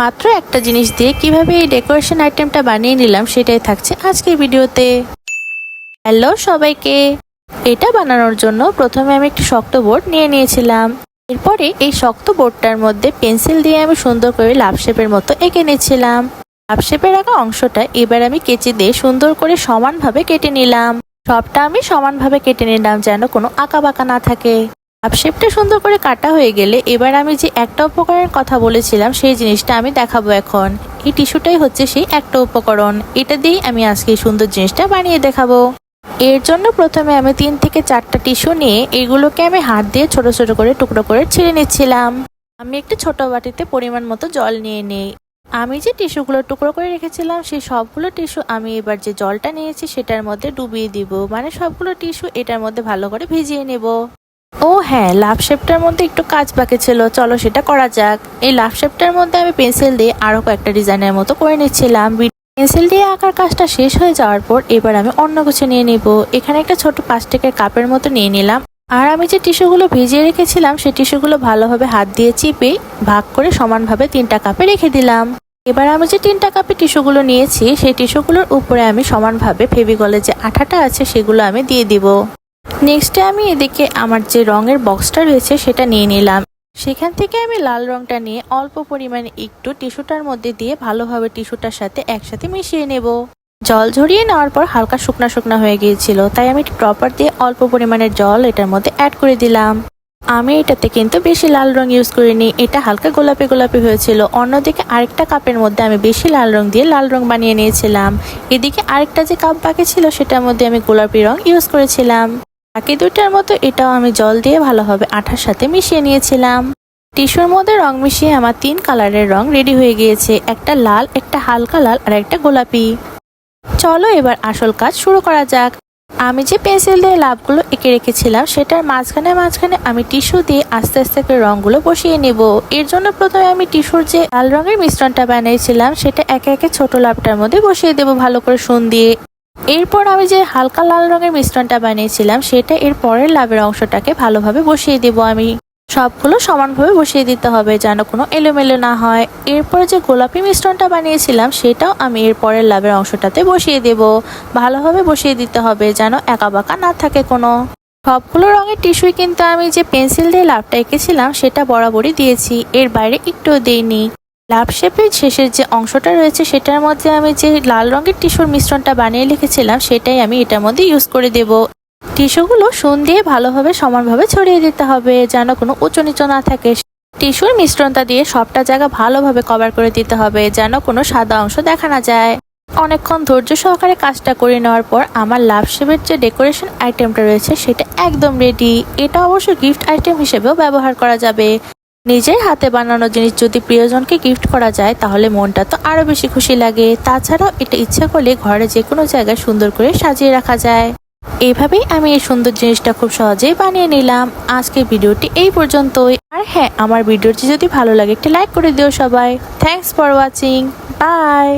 মাত্র একটা জিনিস দিয়ে কীভাবে এই ডেকোরেশন আইটেমটা বানিয়ে নিলাম সেটাই থাকছে আজকের ভিডিওতে। হ্যালো সবাইকে। এটা বানানোর জন্য প্রথমে আমি একটি শক্ত বোর্ড নিয়ে নিয়েছিলাম। এরপরে এই শক্ত বোর্ডটার মধ্যে পেন্সিল দিয়ে আমি সুন্দর করে লাভ শেপের মতো এঁকে নিচ্ছিলাম লাভ শেপের আঁকা অংশটা এবার আমি কেচি দিয়ে সুন্দর করে সমানভাবে কেটে নিলাম। সবটা আমি সমানভাবে কেটে নিলাম যেন কোনো আঁকা বাঁকা না থাকে। হাফ শেপটা সুন্দর করে কাটা হয়ে গেলে এবার আমি যে একটা উপকরণের কথা বলেছিলাম, সেই জিনিসটা আমি দেখাবো এখন। এই টিস্যুটাই হচ্ছে সেই একটা উপকরণ। এটা দিয়েই আমি আজকে এই সুন্দর জিনিসটা বানিয়ে দেখাবো। এর জন্য প্রথমে আমি তিন থেকে চারটা টিস্যু নিয়ে এগুলোকে আমি হাত দিয়ে ছোট ছোট করে টুকরো করে ছিঁড়ে নিচ্ছিলাম। আমি একটা ছোট বাটিতে পরিমাণ মতো জল নিয়ে নিই। আমি যে টিস্যুগুলো টুকরো করে রেখেছিলাম, সেই সবগুলো টিস্যু আমি এবার যে জলটা নিয়েছি, সেটার মধ্যে ডুবিয়ে দিব। মানে সবগুলো টিস্যু এটার মধ্যে ভালো করে ভিজিয়ে নেব। ও হ্যাঁ লাভ শেপটার মধ্যে একটু কাজ বাকি ছিল। চলো সেটা করা যাক। এই লাভ শেপটার মধ্যে আমি পেন্সিল দিয়ে আরও কয়েকটা ডিজাইনের মতো করে নিচ্ছিলাম। পেন্সিল দিয়ে আঁকার কাজটা শেষ হয়ে যাওয়ার পর এবার আমি অন্য কিছু নিয়ে নিব। এখানে একটা ছোট প্লাস্টিকের কাপের মতো নিয়ে নিলাম। আর আমি যে টিস্যুগুলো ভিজিয়ে রেখেছিলাম, সেই টিস্যুগুলো ভালোভাবে হাত দিয়ে চিপে ভাগ করে সমানভাবে তিনটা কাপে রেখে দিলাম। এবার আমি যে তিনটা কাপে টিস্যুগুলো নিয়েছি, সেই টিস্যুগুলোর উপরে আমি সমানভাবে ফেভিকলের যে আঠাটা আছে, সেগুলো আমি দিয়ে দিব। নেক্সটে আমি এদিকে আমার যে রঙের বক্সটা রয়েছে সেটা নিয়ে নিলাম। সেখান থেকে আমি লাল রংটা নিয়ে অল্প পরিমাণে একটু টিস্যুটার মধ্যে দিয়ে ভালোভাবে টিস্যুটার সাথে একসাথে মিশিয়ে নেব। জল ঝরিয়ে নেওয়ার পর হালকা শুকনা শুকনা হয়ে গিয়েছিল, তাই আমি ড্রপার দিয়ে অল্প পরিমাণের জল এটার মধ্যে অ্যাড করে দিলাম। আমি এটাতে কিন্তু বেশি লাল রং ইউজ করিনি, এটা হালকা গোলাপি গোলাপি হয়েছিল। অন্যদিকে আরেকটা কাপের মধ্যে আমি বেশি লাল রং দিয়ে লাল রং বানিয়ে নিয়েছিলাম। এদিকে আরেকটা যে কাপ বাকি ছিল সেটার মধ্যে আমি গোলাপি রং ইউজ করেছিলাম। বাকি দুইটার মতো এটাও আমি জল দিয়ে ভালোভাবে আঠার সাথে মিশিয়ে নিয়েছিলাম। টিস্যুর মধ্যে রং মিশিয়ে আমার তিন কালারের রং রেডি হয়ে গিয়েছে, একটা লাল, একটা হালকা লাল আর একটা গোলাপি। চলো এবার আসল কাজ শুরু করা যাক। আমি যে পেন্সিল দিয়ে লাভগুলো এঁকে রেখেছিলাম, সেটার মাঝখানে মাঝখানে আমি টিস্যু দিয়ে আস্তে আস্তে করে রঙগুলো বসিয়ে নেব। এর জন্য প্রথমে আমি টিস্যুর যে লাল রঙের মিশ্রণটা বানিয়েছিলাম, সেটা একে একে ছোট লাভটার মধ্যে বসিয়ে দেব ভালো করে সুন দিয়ে। এরপর আমি যে হালকা লাল রঙের মিশ্রণটা বানিয়েছিলাম, সেটা এর পরের লাভের অংশটাকে ভালোভাবে বসিয়ে দেব আমি। সবগুলো সমানভাবে বসিয়ে দিতে হবে যেন কোনো এলোমেলো না হয়। এরপর যে গোলাপি মিশ্রণটা বানিয়েছিলাম, সেটাও আমি এর পরের লাভের অংশটাতে বসিয়ে দেব। ভালোভাবে বসিয়ে দিতে হবে যেন একা বাঁকা না থাকে কোনো। সবগুলো রঙের টিস্যুই কিন্তু আমি যে পেন্সিল দিয়ে লাভটা এঁকেছিলাম, সেটা বরাবরই দিয়েছি। এর বাইরে একটুও দিইনি। লাভ শেপের শেষের যে অংশটা রয়েছে, সেটার মধ্যে আমি যে লাল রঙের টিস্যুর মিশ্রণটা বানিয়ে লিখেছিলাম, সেটাই আমি এটার মধ্যে ইউজ করে দেব। টিস্যুগুলো সুন দিয়ে ভালোভাবে সমানভাবে ছড়িয়ে দিতে হবে, যেন কোনো উঁচু নিচু না থাকে। টিস্যুর মিশ্রণটা দিয়ে সবটা জায়গা ভালোভাবে কভার করে দিতে হবে, যেন কোনো সাদা অংশ দেখা না যায়। অনেকক্ষণ ধৈর্য সহকারে কাজটা করে নেওয়ার পর আমার লাভ শেপের যে ডেকোরেশন আইটেমটা রয়েছে, সেটা একদম রেডি এটা অবশ্য গিফট আইটেম হিসেবেও ব্যবহার করা যাবে। নিজের হাতে বানানো জিনিস যদি প্রিয়জনকে গিফট করা যায়, তাহলে মনটা তো আরও বেশি খুশি লাগে। তাছাড়াও এটা ইচ্ছা করলে ঘরে যে কোনো জায়গায় সুন্দর করে সাজিয়ে রাখা যায়। এইভাবেই আমি এই সুন্দর জিনিসটা খুব সহজেই বানিয়ে নিলাম। আজকের ভিডিওটি এই পর্যন্তই। আর হ্যাঁ আমার ভিডিওটি যদি ভালো লাগে, একটি লাইক করে দিও সবাই। Thanks for watching by